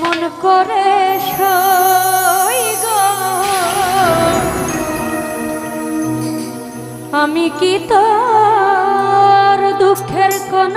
কেমন করে আমি কি তোর দুঃখের কোন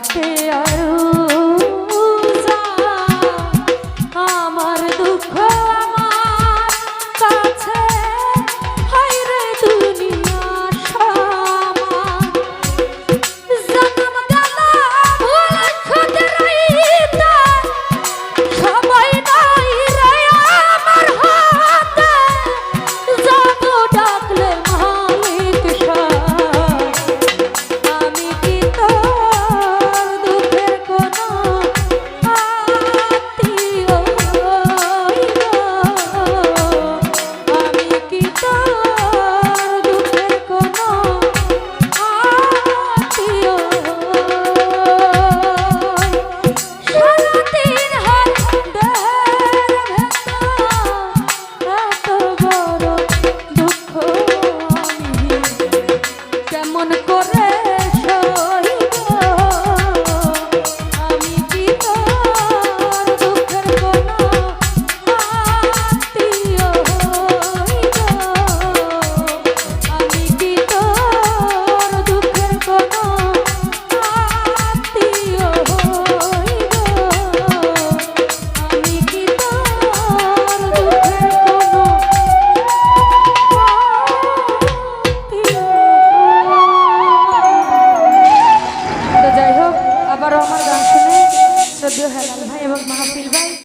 bater a